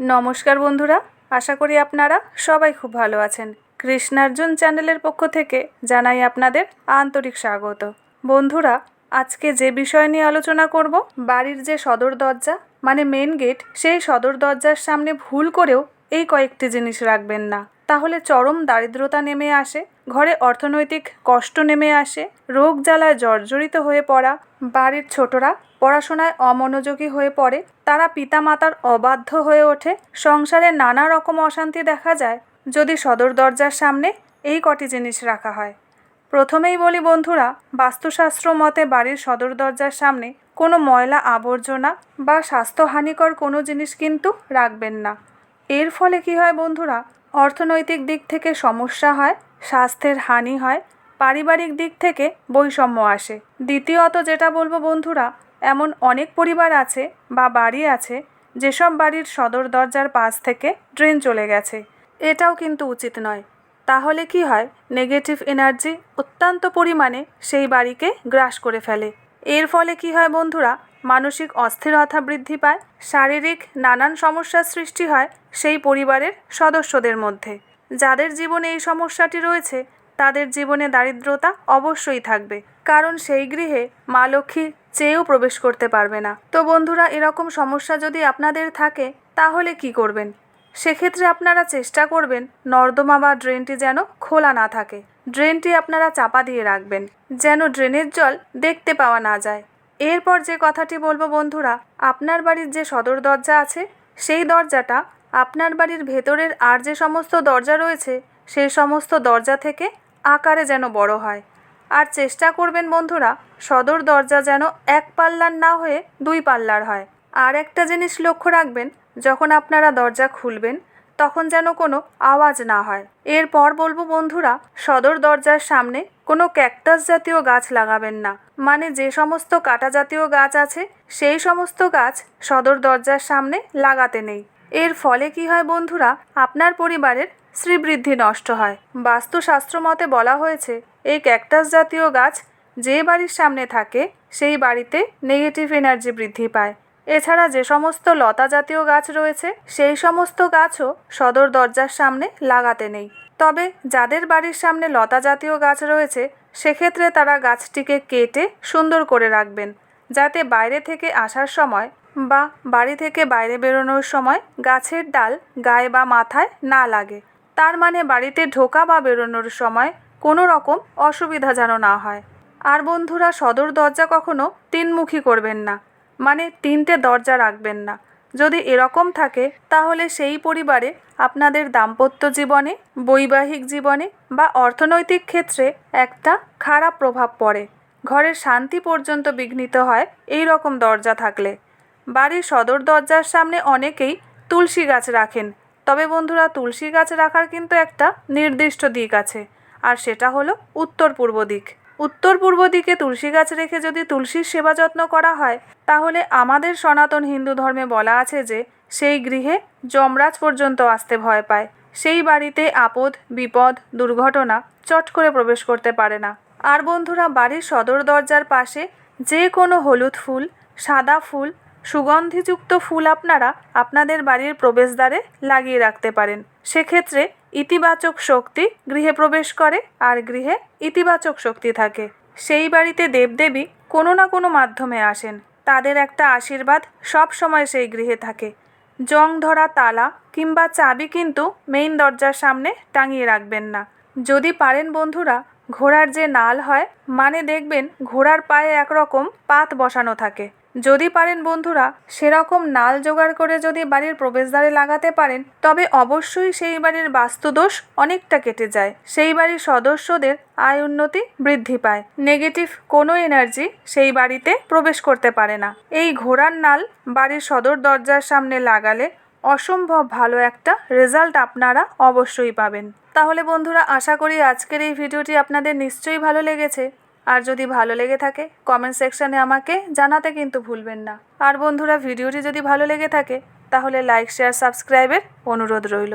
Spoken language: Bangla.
নমস্কার বন্ধুরা, আশা করি আপনারা সবাই খুব ভালো আছেন। কৃষ্ণার্জুন চ্যানেলের পক্ষ থেকে জানাই আপনাদের আন্তরিক স্বাগত। বন্ধুরা, আজকে যে বিষয় নিয়ে আলোচনা করব, বাড়ির যে সদর দরজা মানে মেন গেট সেই সদর দরজার সামনে ভুল করেও এই কয়েকটি জিনিস রাখবেন না। তাহলে চরম দারিদ্রতা নেমে আসে, ঘরে অর্থনৈতিক কষ্ট নেমে আসে, রোগ জ্বালায় জর্জরিত হয়ে পড়া বাড়ির ছোটরা পড়াশোনায় অমনোযোগী হয়ে পড়ে, তারা পিতামাতার অবাধ্য হয়ে ওঠে। সংসারে নানা রকম অশান্তি দেখা যায়, যদি সদর দরজার সামনে এই কটি জিনিস রাখা হয়। প্রথমেই বলি বন্ধুরা, বাস্তুশাস্ত্র মতে বাড়ির সদর দরজার সামনে কোনো ময়লা আবর্জনা বা স্বাস্থ্যহানিকর কোনো জিনিস কিন্তু রাখবেন না। এর ফলে কি হয় বন্ধুরা, অর্থনৈতিক দিক থেকে সমস্যা হয়, স্বাস্থ্যের হানি হয়, পারিবারিক দিক থেকে বৈষম্য আসে। দ্বিতীয়ত যেটা বলব বন্ধুরা এমন অনেক পরিবার আছে বা বাড়ি আছে যেসব বাড়ির সদর দরজার পাশ থেকে ড্রেন চলে গেছে। এটাও কিন্তু উচিত নয়। তাহলে কি হয়? নেগেটিভ এনার্জি অত্যন্ত পরিমাণে সেই বাড়িকে গ্রাস করে ফেলে। এর ফলে কি হয় বন্ধুরা? মানসিক অস্থিরতা বৃদ্ধি পায়, শারীরিক নানান সমস্যার সৃষ্টি হয় সেই পরিবারের সদস্যদের মধ্যে। যাদের জীবনে এই সমস্যাটি রয়েছে, তাদের জীবনে দারিদ্রতা অবশ্যই থাকবে। কারণ সেই গৃহে মা লক্ষ্মী চেয়েও প্রবেশ করতে পারবে না। তো বন্ধুরা, এরকম সমস্যা যদি আপনাদের থাকে, তাহলে কি করবেন? সেক্ষেত্রে আপনারা চেষ্টা করবেন নর্দমা বা ড্রেনটি যেন খোলা না থাকে। ড্রেনটি আপনারা চাপা দিয়ে রাখবেন, যেন ড্রেনের জল দেখতে পাওয়া না যায়। এরপর যে কথাটি বলব বন্ধুরা, আপনার বাড়ির যে সদর দরজা আছে, সেই দরজাটা আপনার বাড়ির ভেতরের আর যে সমস্ত দরজা রয়েছে, সেই সমস্ত দরজা থেকে আকারে যেন বড় হয়। আর চেষ্টা করবেন বন্ধুরা, সদর দরজা যেন এক পাল্লার না হয়ে দুই পাল্লার হয়। আর একটা জিনিস লক্ষ্য রাখবেন, যখন আপনারা দরজা খুলবেন, তখন যেন কোনো আওয়াজ না হয়। এরপর বলব বন্ধুরা, সদর দরজার সামনে কোনো ক্যাকটাস জাতীয় গাছ লাগাবেন না। মানে যে সমস্ত কাটা জাতীয় গাছ আছে, সেই সমস্ত গাছ সদর দরজার সামনে লাগাতে নেই। এর ফলে কি হয় বন্ধুরা, আপনার পরিবারের শ্রীবৃদ্ধি নষ্ট হয়। বাস্তুশাস্ত্র মতে বলা হয়েছে এই ক্যাকটাস জাতীয় গাছ যে বাড়ির সামনে থাকে, সেই বাড়িতে নেগেটিভ এনার্জি বৃদ্ধি পায়। এছাড়া যে সমস্ত লতা জাতীয় গাছ রয়েছে, সেই সমস্ত গাছও সদর দরজার সামনে লাগাতে নেই। তবে যাদের বাড়ির সামনে লতা জাতীয় গাছ রয়েছে, সেক্ষেত্রে তারা গাছটিকে কেটে সুন্দর করে রাখবেন, যাতে বাইরে থেকে আসার সময় বা বাড়ি থেকে বাইরে বেরোনোর সময় গাছের ডাল গায়ে বা মাথায় না লাগে। তার মানে বাড়িতে ঢোকা বা বেরোনোর সময় কোনো রকম অসুবিধা যেন না হয়। আর বন্ধুরা, সদর দরজা কখনো তিনমুখী করবেন না। মানে তিনটে দরজা রাখবেন না। যদি এরকম থাকে, তাহলে সেই পরিবারে আপনাদের দাম্পত্য জীবনে, বৈবাহিক জীবনে বা অর্থনৈতিক ক্ষেত্রে একটা খারাপ প্রভাব পড়ে। ঘরের শান্তি পর্যন্ত বিঘ্নিত হয় এই রকম দরজা থাকলে। বাড়ির সদর দরজার সামনে অনেকেই তুলসী গাছ রাখেন। তবে বন্ধুরা, তুলসী গাছ রাখার কিন্তু একটা নির্দিষ্ট দিক আছে। আর সেটা হলো উত্তর পূর্ব দিক। উত্তর পূর্ব দিকে তুলসী গাছ রেখে যদি তুলসীর সেবা যত্ন করা হয়, তাহলে আমাদের সনাতন হিন্দু ধর্মে বলা আছে যে, সেই গৃহে যমরাজ পর্যন্ত আসতে ভয় পায়। সেই বাড়িতে আপদ, বিপদ, দুর্ঘটনা চট করে প্রবেশ করতে পারে না। আর বন্ধুরা, বাড়ির সদর দরজার পাশে যে কোনো হলুদ ফুল, সাদা ফুল সুগন্ধিযুক্ত ফুল আপনারা আপনাদের বাড়ির প্রবেশদ্বারে লাগিয়ে রাখতে পারেন। সেক্ষেত্রে ইতিবাচক শক্তি গৃহে প্রবেশ করে আর গৃহে ইতিবাচক শক্তি থাকে। সেই বাড়িতে দেবদেবী কোনো না কোনো মাধ্যমে আসেন। তাদের একটা আশীর্বাদ সব সময় সেই গৃহে থাকে। জং ধরা তালা কিংবা চাবি কিন্তু মেইন দরজার সামনে টাঙিয়ে রাখবেন না। যদি পারেন বন্ধুরা, ঘোড়ার যে নাল হয় মানে দেখবেন ঘোড়ার পায়ে একরকম পাত বসানো থাকে। যদি পারেন বন্ধুরা, সেরকম নাল জোগাড় করে যদি বাড়ির প্রবেশদ্বারে লাগাতে পারেন, তবে অবশ্যই সেই বাড়ির বাস্তুদোষ অনেকটা কেটে যায়। সেই বাড়ির সদস্যদের আয় উন্নতি বৃদ্ধি পায়। নেগেটিভ কোনো এনার্জি সেই বাড়িতে প্রবেশ করতে পারে না। এই ঘোড়ার নাল বাড়ির সদর দরজার সামনে লাগালে অসম্ভব ভালো একটা রেজাল্ট আপনারা অবশ্যই পাবেন। তাহলে বন্ধুরা, আশা করি আজকের এই ভিডিওটি আপনাদের নিশ্চয়ই ভালো লেগেছে। আর যদি ভালো লেগে থাকে কমেন্ট সেকশানে আমাকে জানাতে কিন্তু ভুলবেন না। আর বন্ধুরা, ভিডিওটি যদি ভালো লেগে থাকে, তাহলে লাইক শেয়ার সাবস্ক্রাইবের অনুরোধ রইল।